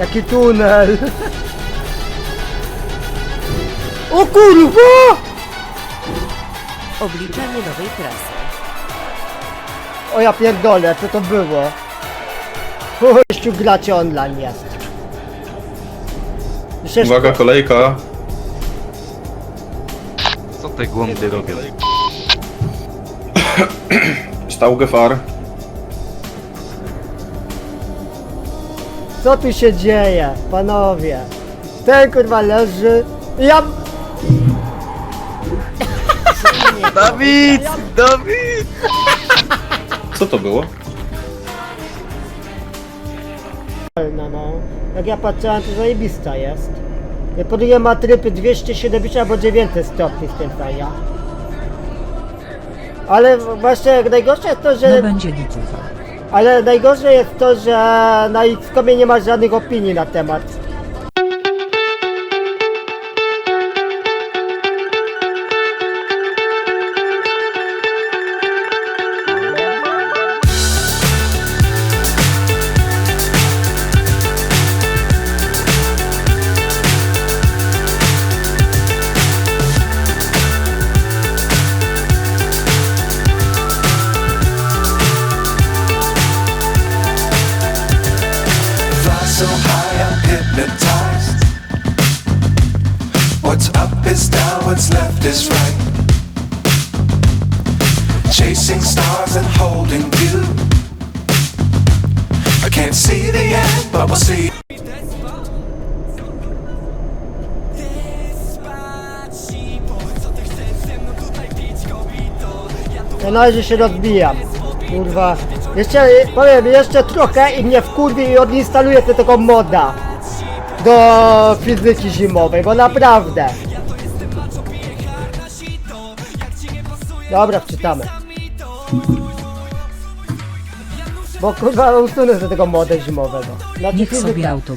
Jaki tunel! O kurwa! Obliczanie nowej trasy. O ja pierdolę, co to było? Kościół gracie online jest. Przecież Uwaga, kolejka. Co te głąby robią? Stał far. Co tu się dzieje, panowie? Ten kurwa leży. Ja... Dawid! Dawid! Co to było? No, no. Jak ja patrzyłem, to zajebista jest. Ja Poduje ma tryby 270 albo 900 stopni w tym fajnie. Ale właśnie najgorsze jest to, No że... będzie gituwa. Ale najgorsze jest to, że na Xcomie nie ma żadnych opinii na temat. What's up is down, what's left is right. Chasing stars and holding. I can't see the end, but we'll see. Ja na razie się rozbijam. Kurwa. Jeszcze, powiem, jeszcze trochę i mnie wkurwi i odinstaluję tego moda. Do fizyki zimowej, bo naprawdę. Dobra, wczytamy. Bo kurwa usunę sobie tego moda zimowego. Znaczy Niech sobie auto